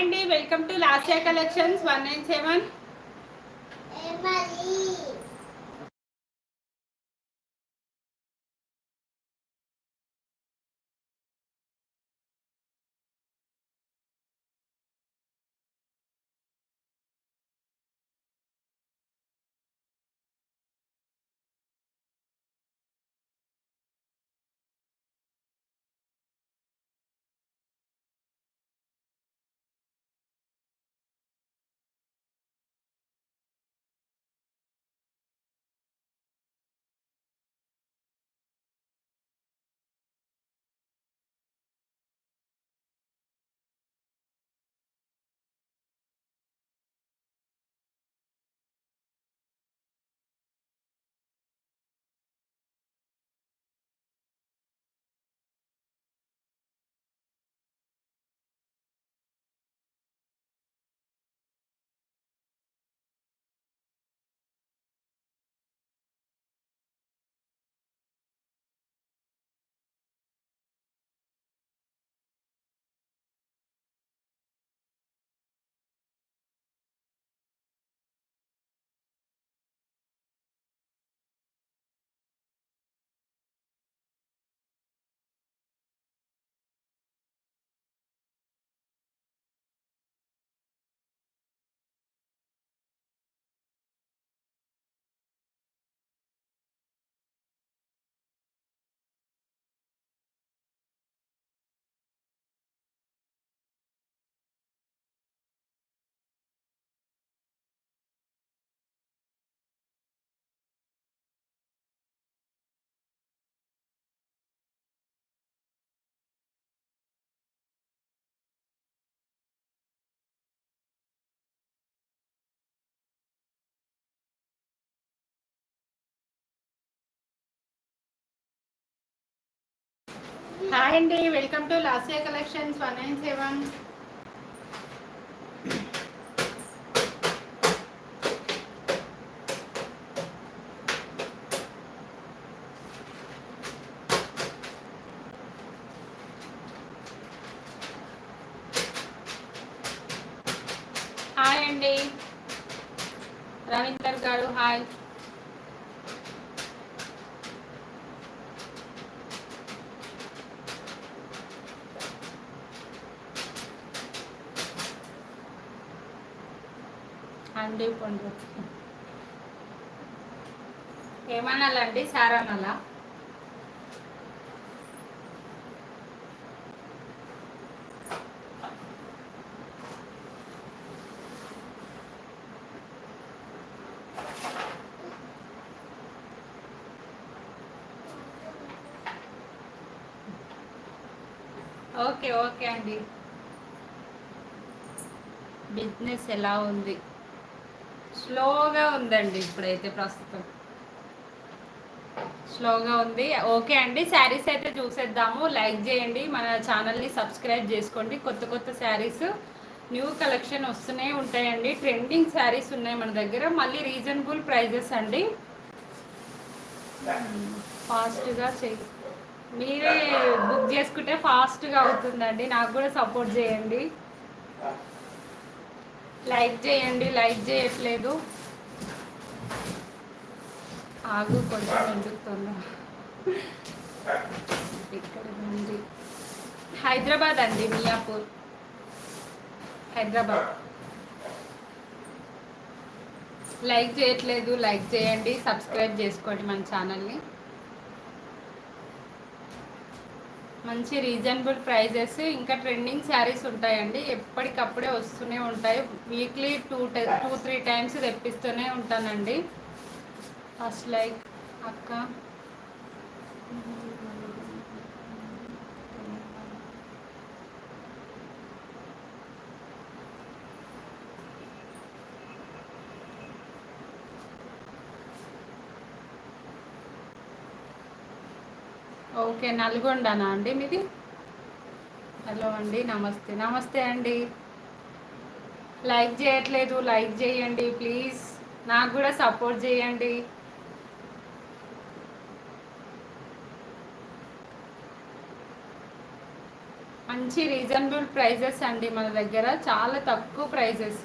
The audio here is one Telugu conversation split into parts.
అండి welcome to Lasya collections one nine seven. Hi అండి welcome to last collections one nine seven hi అండి రవీందర్ గారు హాయ్ అండి పండు. ఏమనాలండి సార్ అనాలా ఓకే ఓకే అండి. బిజినెస్ ఎలా ఉంది? స్లోగా ఉందండి ఇప్పుడైతే ప్రస్తుతం. స్లోగా ఉంది. ఓకే అండి. శారీస్ అయితే చూసేద్దాము. లైక్ చేయండి. మన ఛానల్ని సబ్స్క్రైబ్ చేసుకోండి. కొత్త కొత్త శారీస్ న్యూ కలెక్షన్ వస్తూనే ఉంటాయండి. ట్రెండింగ్ శారీస్ ఉన్నాయి మన దగ్గర. మళ్ళీ రీజనబుల్ ప్రైజెస్ అండి. ఫాస్ట్గా చే మీరే బుక్ చేసుకుంటే ఫాస్ట్గా అవుతుందండి. నాకు కూడా సపోర్ట్ చేయండి. లైక్ చేయండి లైక్ చేయట్లేదు. ఆగు కొంచెం ఎందుకుతుందా ఇక్కడ ఉంది హైదరాబాద్ అండి మియాపూర్. హైదరాబాద్. లైక్ చేయట్లేదు లైక్ చేయండి సబ్స్క్రైబ్ చేసుకోండి మన ఛానల్ని. మంచి రీజనబుల్ ప్రైజెస్ ఇంకా ట్రెండింగ్ శారీస్ ఉంటాయండి. ఎప్పటికప్పుడే వస్తూనే ఉంటాయి. Weekly two two three times తెప్పిస్తూనే ఉంటానండి. ఫస్ట్ లైక్ అక్క. ఓకే నల్గొండనా అండి మీది? హలో అండి నమస్తే. నమస్తే అండి. లైక్ చేయట్లేదు లైక్ చేయండి ప్లీజ్. నాకు కూడా సపోర్ట్ చేయండి. మంచి రీజనబుల్ ప్రైజెస్ అండి మన దగ్గర. చాలా తక్కువ ప్రైజెస్.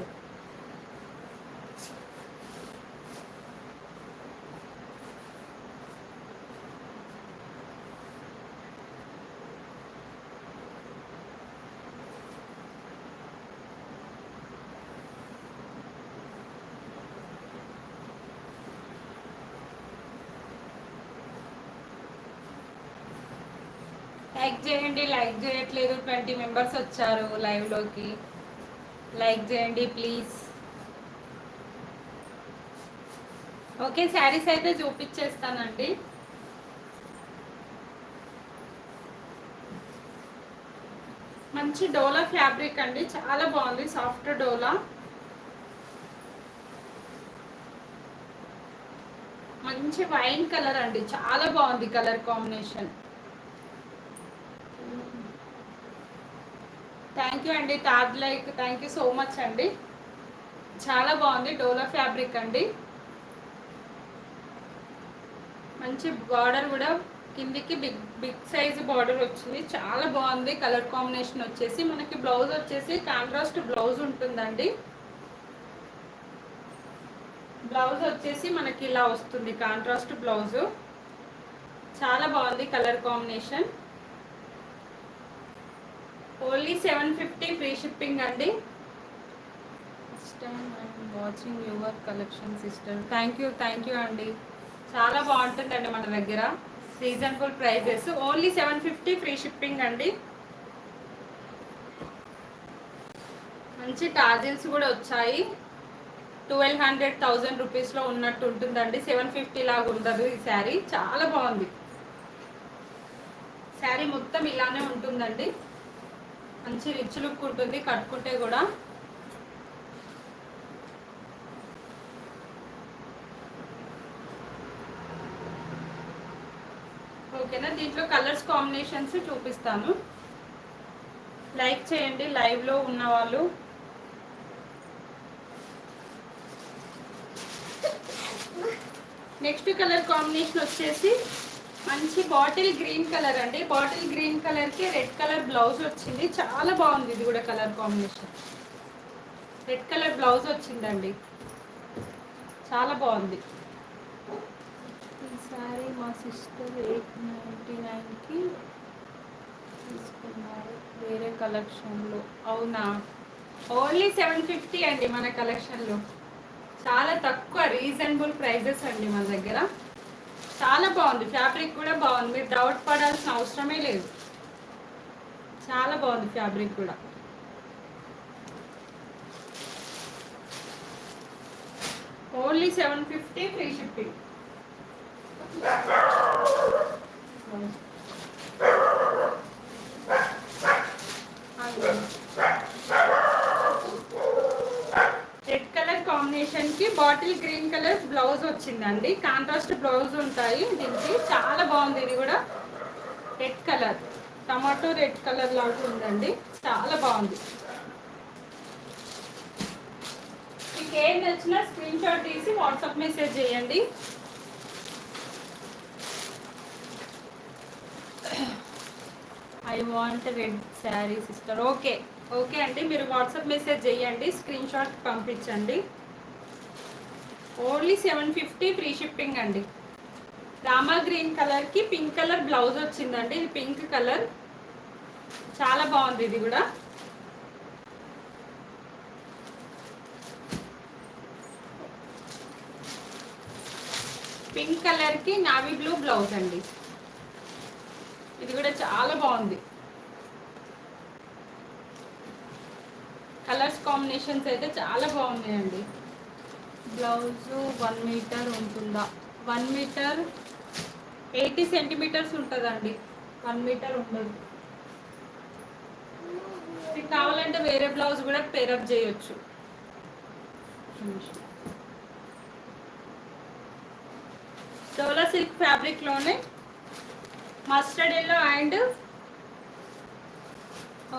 లైక్ చేయండి లైక్ చేయట్లేదు. ట్వంటీ మెంబర్స్ వచ్చారు లైవ్లోకి లైక్. చేయండి ప్లీజ్ ఓకే శారీస్ అయితే చూపించేస్తానండి. మంచి డోలా ఫ్యాబ్రిక్ అండి. చాలా బాగుంది. సాఫ్ట్ డోలా. మంచి వైన్ కలర్ అండి. చాలా బాగుంది కలర్ కాంబినేషన్ థ్యాంక్ యూ అండి. Taj like thank you so much అండి. చాలా బాగుంది. డోలా ఫ్యాబ్రిక్ అండి. మంచి బార్డర్ కూడా కిందికి బిగ్ బిగ్ సైజ్ బార్డర్ వచ్చింది. చాలా బాగుంది. కలర్ కాంబినేషన్ వచ్చేసి మనకి బ్లౌజ్ వచ్చేసి కాంట్రాస్ట్ బ్లౌజ్ ఉంటుందండి. బ్లౌజ్ వచ్చేసి మనకి ఇలా వస్తుంది. Contrast blouse. చాలా బాగుంది colour combination. Only seven fifty free shipping అండి. Watching your collection sister thank you thank you అండి చాలా బాగుంటుందండి మన దగ్గర. Reasonable prices only seven fifty free shipping అండి. మంచి టాజిల్స్ కూడా వచ్చాయి. ట్వెల్వ్ హండ్రెడ్ థౌజండ్ రూపీస్లో ఉన్నట్టు ఉంటుందండి. సెవెన్ ఫిఫ్టీ లాగా ఉండదు ఈ శారీ. చాలా బాగుంది. శారీ మొత్తం ఇలానే ఉంటుందండి. మంచి రిచ్ లుక్ ఉంటుంది కట్టుకుంటే కూడా. ఓకేనా? దీంట్లో కలర్స్ కాంబినేషన్స్ చూపిస్తాను. లైక్ చేయండి లైవ్లో ఉన్న వాళ్ళు. నెక్స్ట్ కలర్ కాంబినేషన్ వచ్చేసి మంచి బాటిల్ గ్రీన్ కలర్ అండి. బాటిల్ గ్రీన్ కలర్కి రెడ్ కలర్ బ్లౌజ్ వచ్చింది. చాలా బాగుంది ఇది కూడా colour combination. Red colour blouse వచ్చిందండి. చాలా బాగుంది. ఈసారి మా సిస్టర్ ఎయిట్ నైంటీ నైన్కి తీసుకున్నారు. వేరే కలెక్షన్లో అవునా? ఓన్లీ సెవెన్ ఫిఫ్టీ అండి మన కలెక్షన్లో చాలా తక్కువ రీజనబుల్ ప్రైజెస్ అండి మన దగ్గర. చాలా బాగుంది. ఫ్యాబ్రిక్ కూడా బాగుంది. మీరు డౌట్ పడాల్సిన అవసరమే లేదు. చాలా బాగుంది ఫ్యాబ్రిక్ కూడా. Only seven fifty free shipping red colour కాంబినేషన్కి బాటిల్ గ్రీన్ కలర్ బ్లౌజ్ వచ్చిందండి. కాంట్రాస్ట్ బ్లౌజ్ ఉంటాయి. దీనికి చాలా బాగుంది. ఇది కూడా red colour. Tomato red colour లాగా ఉందండి. చాలా బాగుంది. మీకు ఏం నచ్చినా స్క్రీన్ షాట్ తీసి వాట్సాప్ మెసేజ్ చేయండి. I want red sari sister okay okay అండి మీరు వాట్సాప్ మెసేజ్ చేయండి. స్క్రీన్ షాట్ పంపించండి. Only seven fifty free shipping అండి. రామా గ్రీన్ కలర్కి పింక్ కలర్ బ్లౌజ్ వచ్చిందండి. ఇది పింక్ కలర్. చాలా బాగుంది ఇది కూడా. పింక్ కలర్కి నావీ బ్లూ బ్లౌజ్ అండి. ఇది కూడా చాలా బాగుంది. కలర్స్ కాంబినేషన్స్ అయితే చాలా బాగున్నాయండి. బ్లౌజు వన్ మీటర్ ఉంటుందా? వన్ మీటర్ ఎయిటీ సెంటీమీటర్స్ ఉంటుందండి. వన్ మీటర్ ఉండదు. మీకు కావాలంటే వేరే బ్లౌజ్ కూడా పేరప్ చేయొచ్చు. డోలా సిల్క్ ఫ్యాబ్రిక్లోనే మస్టర్డ్ ఎల్లో అండ్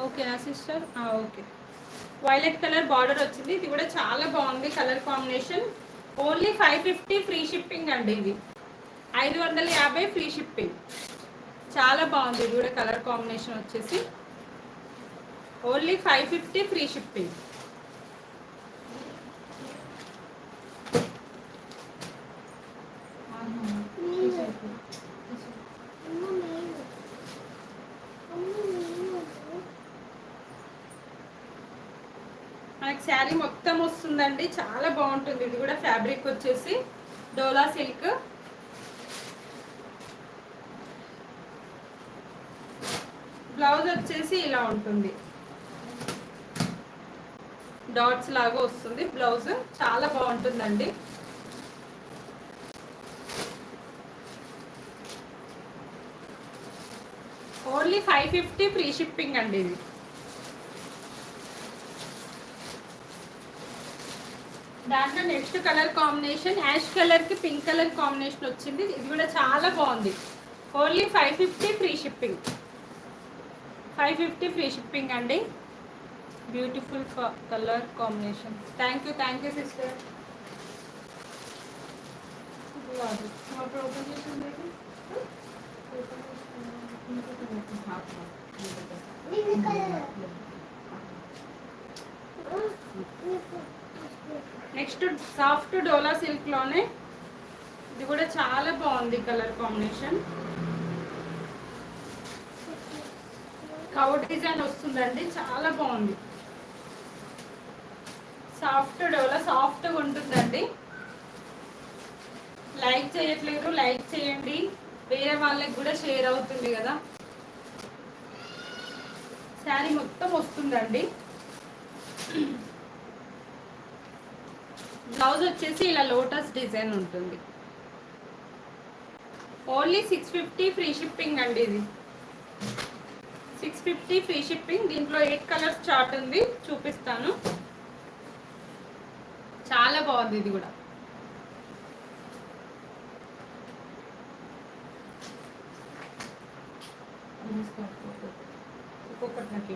ఓకేనా sister? Okay. Violet colour border వచ్చింది. ఇది కూడా చాలా బాగుంది colour combination. Only five fifty free shipping అండి ఇది. ఐదు వందల యాభై ఫ్రీ షిప్పింగ్. చాలా బాగుంది ఇది కూడా కలర్ కాంబినేషన్ వచ్చేసి. Only five fifty free shipping మనకి శారీ మొత్తం అండి చాలా బాగుంటుంది. ఇది కూడా ఫ్యాబ్రిక్ వచ్చేసి డోలా సిల్క్ బ్లౌజ్ వచ్చేసి ఇలా ఉంటుంది. డాట్స్ లాగా వస్తుంది బ్లౌజ్ చాలా బాగుంటుందండి. Only five fifty free shipping అండి ఇది. దాంట్లో నెక్స్ట్ కలర్ కాంబినేషన్ యాష్ కలర్కి పింక్ కలర్ కాంబినేషన్ వచ్చింది. ఇది కూడా చాలా బాగుంది. Only five fifty free shipping. Five fifty free shipping అండి. Beautiful colour combination. Thank you thank you sister. Next soft Dola సిల్క్లోనే ఇది కూడా చాలా బాగుంది కలర్ కాంబినేషన్. కౌ డిజైన్ వస్తుందండి చాలా బాగుంది. సాఫ్ట్ డోలా సాఫ్ట్గా ఉంటుందండి. లైక్ చేయట్లేదు లైక్ చేయండి. వేరే వాళ్ళకి కూడా షేర్ అవుతుంది కదా. శారీ మొత్తం వస్తుందండి. బ్లౌజ్ వచ్చేసి ఇలా లోటస్ డిజైన్ ఉంటుంది. Only six fifty free shipping అండి ఇది. Six fifty free shipping. దీంట్లో ఎయిట్ కలర్స్ చార్ట్ ఉంది. చూపిస్తాను. చాలా బాగుంది ఇది కూడా. ఒక్కొక్కటి నాకు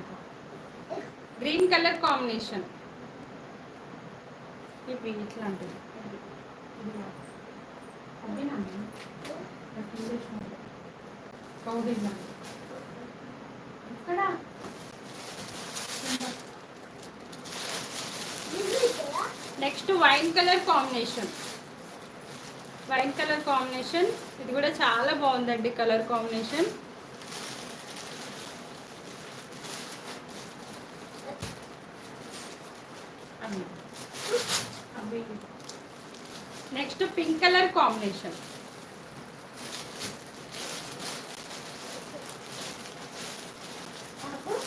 గ్రీన్ కలర్ కాంబినేషన్. ఇవి ఇట్లాంటివి ఇక్కడ next wine colour combination. Wine colour combination ఇది కూడా చాలా బాగుందండి colour combination. Next pink colour combination.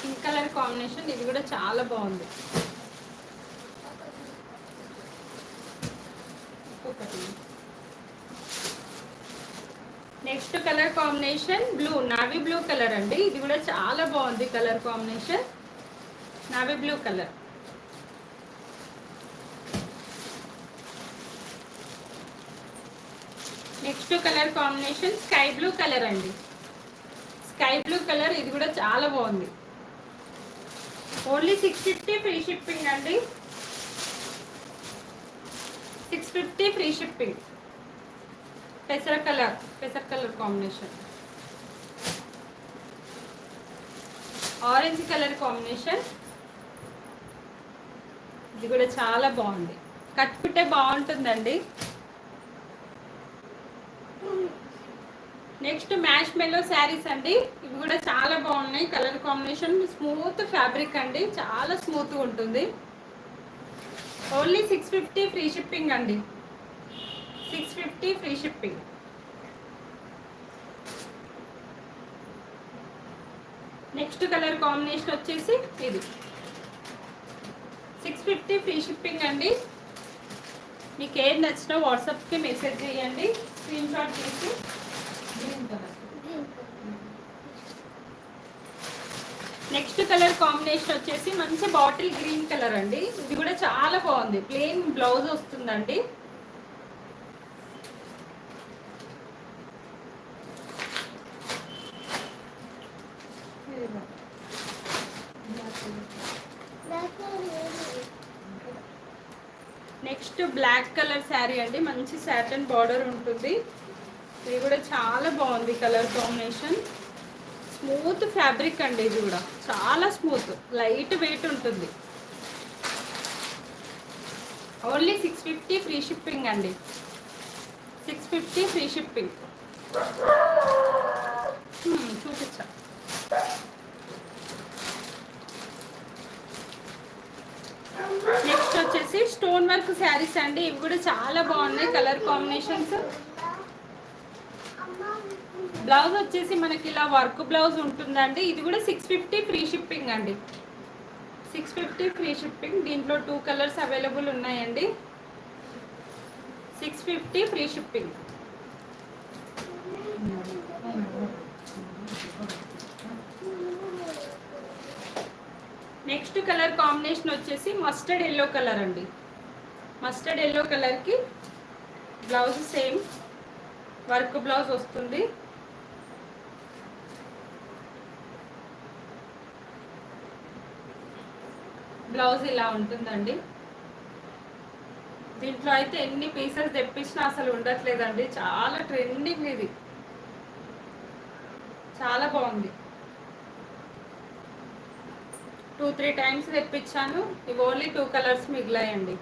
Pink colour combination ఇది కూడా చాలా బాగుంది. Next colour combination blue navy blue colour అండి. ఇది కూడా చాలా బాగుంది colour combination. Navy blue colour next colour combination sky blue colour అండి. స్కై బ్లూ కలర్ ఇది కూడా చాలా బాగుంది. Only six fifty free shipping అండి. సిక్స్ ఫిఫ్టీ ఫ్రీ షిప్పింగ్ పెసర కలర్ పెసర colour combination. Orange colour combination. ఇది కూడా చాలా బాగుంది. కట్టుకుంటే బాగుంటుందండి. నెక్స్ట్ మ్యాష్ మెల్లో శారీస్ అండి. ఇవి కూడా చాలా బాగున్నాయి. కలర్ కాంబినేషన్ స్మూత్ ఫ్యాబ్రిక్ అండి. చాలా స్మూత్గా ఉంటుంది. Only six fifty free shipping అండి. Six fifty free shipping. Next colour combination వచ్చేసి ఇది. సిక్స్ ఫిఫ్టీ ఫ్రీ షిప్పింగ్ అండి. మీకు ఏం నచ్చినా వాట్సాప్కి మెసేజ్ చేయండి. స్క్రీన్ షాట్ తీసి నెక్స్ట్ కలర్ కాంబినేషన్ వచ్చేసి మంచి బాటిల్ గ్రీన్ కలర్ అండి. ఇది కూడా చాలా బాగుంది. ప్లెయిన్ బ్లౌజ్ వస్తుందండి. నెక్స్ట్ బ్లాక్ కలర్ శారీ అండి. మంచి సాటన్ బార్డర్ ఉంటుంది. ఇది కూడా చాలా బాగుంది కలర్ కాంబినేషన్. స్మూత్ ఫ్యాబ్రిక్ అండి ఇది కూడా. చాలా స్మూత్. లైట్ వెయిట్ ఉంటుంది. Only six fifty free shipping అండి. సిక్స్ ఫిఫ్టీ ఫ్రీ షిప్పింగ్ చూపించా. నెక్స్ట్ వచ్చేసి స్టోన్ వర్క్ శారీస్ అండి. ఇవి కూడా చాలా బాగున్నాయి కలర్ కాంబినేషన్స్. బ్లౌజ్ వచ్చేసి మనకి ఇలా వర్క్ బ్లౌజ్ ఉంటుందండి. ఇది కూడా సిక్స్ ఫిఫ్టీ ఫ్రీ షిప్పింగ్ అండి. సిక్స్ ఫిఫ్టీ ఫ్రీ షిప్పింగ్ దీంట్లో టూ కలర్స్ అవైలబుల్ ఉన్నాయండి. Six fifty free shipping next colour combination వచ్చేసి మస్టర్డ్ ఎల్లో కలర్ అండి. మస్టర్డ్ ఎల్లో కలర్కి బ్లౌజ్ సేమ్ వర్క్ బ్లౌజ్ వస్తుంది. బ్లౌజ్ ఇలా ఉంటుందండి. దీంట్లో అయితే ఎన్ని పీసెస్ తెప్పించినా అసలు ఉండట్లేదండి. చాలా ట్రెండింగ్ ఇది. చాలా బాగుంది. టూ త్రీ టైమ్స్ తెప్పించాను. ఇవి ఓన్లీ టూ కలర్స్ మిగిలాయండి.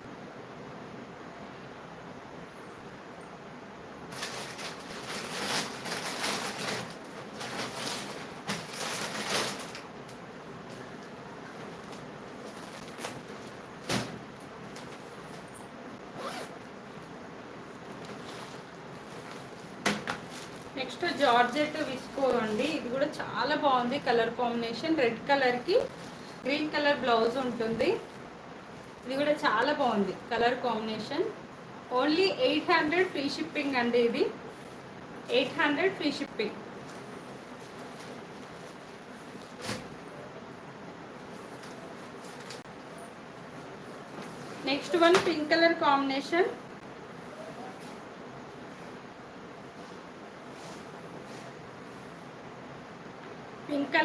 నెక్స్ట్ జార్జెట్ విస్కో అండి. ఇది కూడా చాలా బాగుంది కలర్ కాంబినేషన్. రెడ్ కలర్కి గ్రీన్ కలర్ బ్లౌజ్ ఉంటుంది. ఇది కూడా చాలా బాగుంది colour combination. Only eight hundred free shipping అండి ఇది. Eight hundred free shipping. Next one pink colour combination.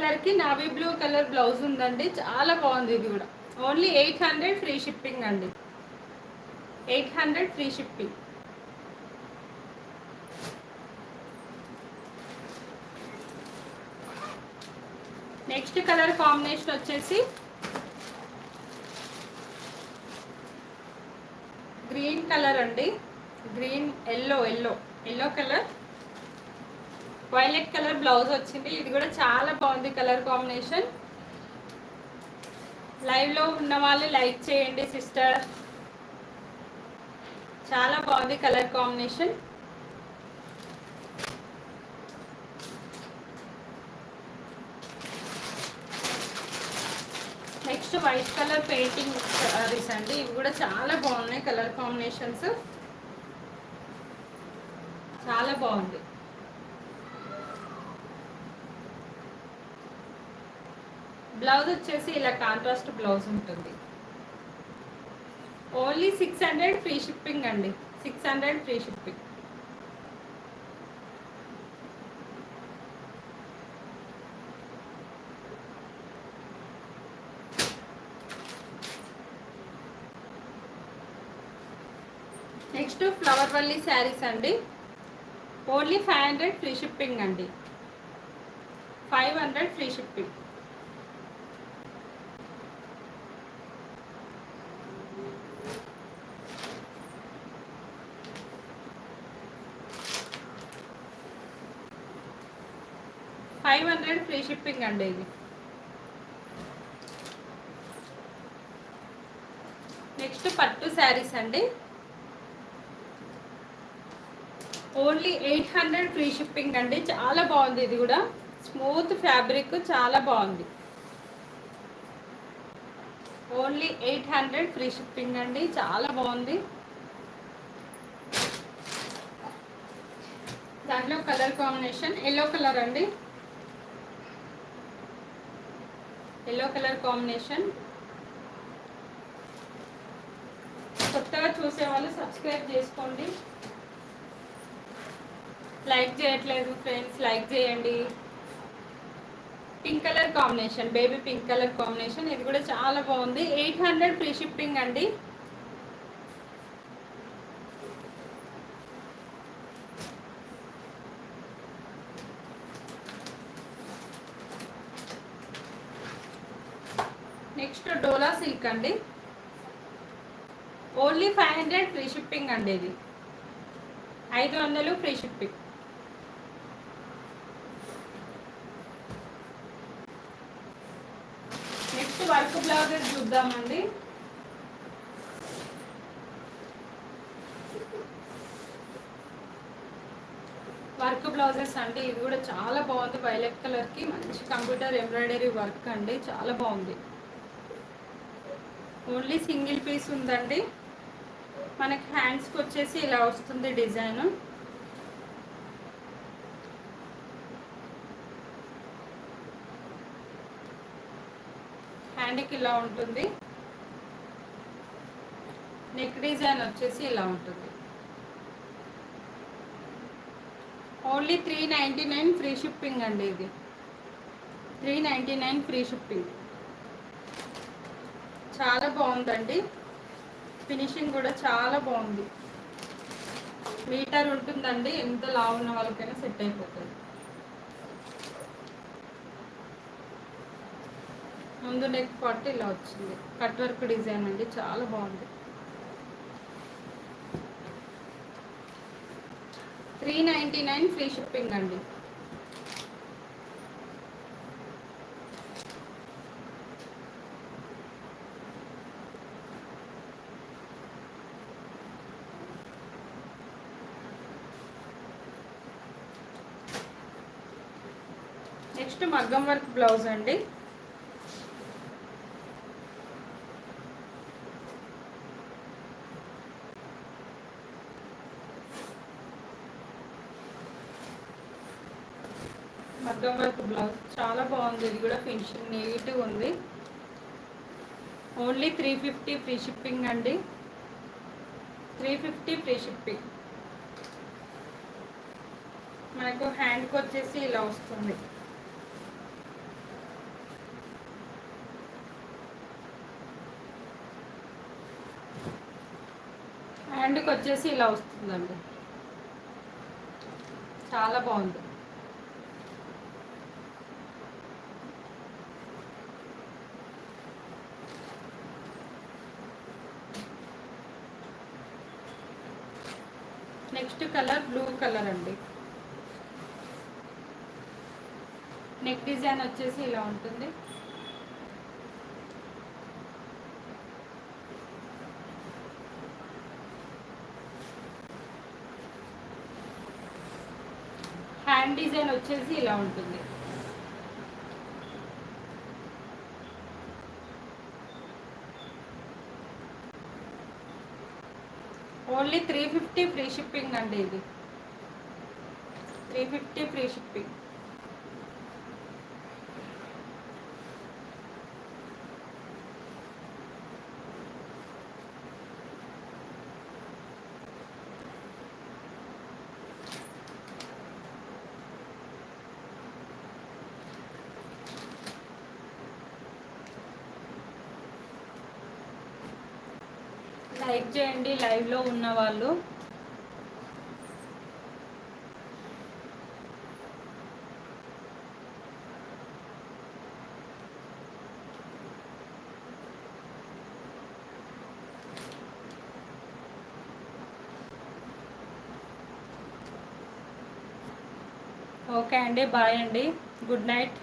కలర్కి నావీ బ్లూ కలర్ బ్లౌజ్ ఉందండి. చాలా బాగుంది ఇది కూడా. Only eight hundred free shipping అండి. Eight hundred free shipping next colour combination వచ్చేసి గ్రీన్ కలర్ అండి. Green yellow yellow yellow colour violet colour blouse వచ్చింది. ఇది కూడా చాలా బాగుంది కలర్ కాంబినేషన్. లైవ్లో ఉన్న వాళ్ళు లైక్ చేయండి సిస్టర్. చాలా బాగుంది colour combination. Next white colour painting saris అండి. ఇవి కూడా చాలా బాగున్నాయి కలర్ కాంబినేషన్స్. చాలా బాగుంది. బ్లౌజ్ వచ్చేసి ఇలా కాంట్రాస్ట్ బ్లౌజ్ ఉంటుంది. Only six hundred free shipping అండి. Six hundred free shipping. Next flower Valli saris అండి. Only five hundred free shipping అండి. Five hundred free shipping. Five hundred free shipping అండి ఇది. నెక్స్ట్ పట్టు శారీస్ అండి. Only eight hundred free shipping అండి. చాలా బాగుంది ఇది కూడా. స్మూత్ ఫ్యాబ్రిక్ చాలా బాగుంది. Only eight hundred free shipping అండి. చాలా బాగుంది. దాంట్లో కలర్ కాంబినేషన్ ఎల్లో కలర్ అండి. ఎల్లో కలర్ కాంబినేషన్ కొత్తగా చూసే వాళ్ళు సబ్స్క్రైబ్ చేసుకోండి. లైక్ చేయట్లేదు ఫ్రెండ్స్ లైక్ చేయండి. Pink colour combination baby pink colour combination ఇది కూడా చాలా బాగుంది. ఎయిట్ హండ్రెడ్ ఫ్రీ షిప్పింగ్ అండి నెక్స్ట్ డోలా అండి only five hundred free shipping అండి ఇది. ఐదు వందలు free shipping next work blouses చూద్దామండి. వర్క్ బ్లౌజెస్ అండి ఇది కూడా చాలా బాగుంది. వైలెట్ కలర్కి మంచి కంప్యూటర్ ఎంబ్రాయిడరీ వర్క్ అండి. చాలా బాగుంది. ఓన్లీ సింగిల్ పీస్ ఉందండి. మనకి హ్యాండ్స్కి వచ్చేసి ఇలా వస్తుంది డిజైన్. హ్యాండ్కి ఇలా ఉంటుంది. నెక్ డిజైన్ వచ్చేసి ఇలా ఉంటుంది. Only three ninety nine free shipping అండి ఇది. Three ninety nine free shipping. చాలా బాగుందండి. ఫినిషింగ్ కూడా చాలా బాగుంది. మీటర్ ఉంటుందండి. ఎంత లావు ఉన్న వాళ్ళకైనా సెట్ అయిపోతుంది. ముందు నెక్ పట్టు ఇలా వచ్చింది. కట్ వర్క్ డిజైన్ అండి. చాలా బాగుంది. Three ninety nine free shipping అండి నెక్స్ట్ మగ్గం వర్క్ బ్లౌజ్ అండి. మగ్గం వర్క్ బ్లౌజ్ చాలా బాగుంది. ఇది కూడా ఫినిషింగ్ నీట్గా ఉంది. Only three fifty free shipping అండి. త్రీ ఫిఫ్టీ ఫ్రీ షిప్పింగ్ మనకు హ్యాండ్కి వచ్చేసి ఇలా వస్తుంది. హ్యాండ్కి వచ్చేసి ఇలా వస్తుందండి. చాలా బాగుంది. నెక్స్ట్ కలర్ బ్లూ కలర్ అండి. నెక్ డిజైన్ వచ్చేసి ఇలా ఉంటుంది హ్యాండ్ డిజైన్ వచ్చేసి ఇలా ఉంటుంది. Only three fifty free shipping అండి ఇది. Three fifty free shipping. Like చేయండి లైవ్లో ఉన్న వాళ్ళు. ఓకే అండి బాయ్ అండి. Good night.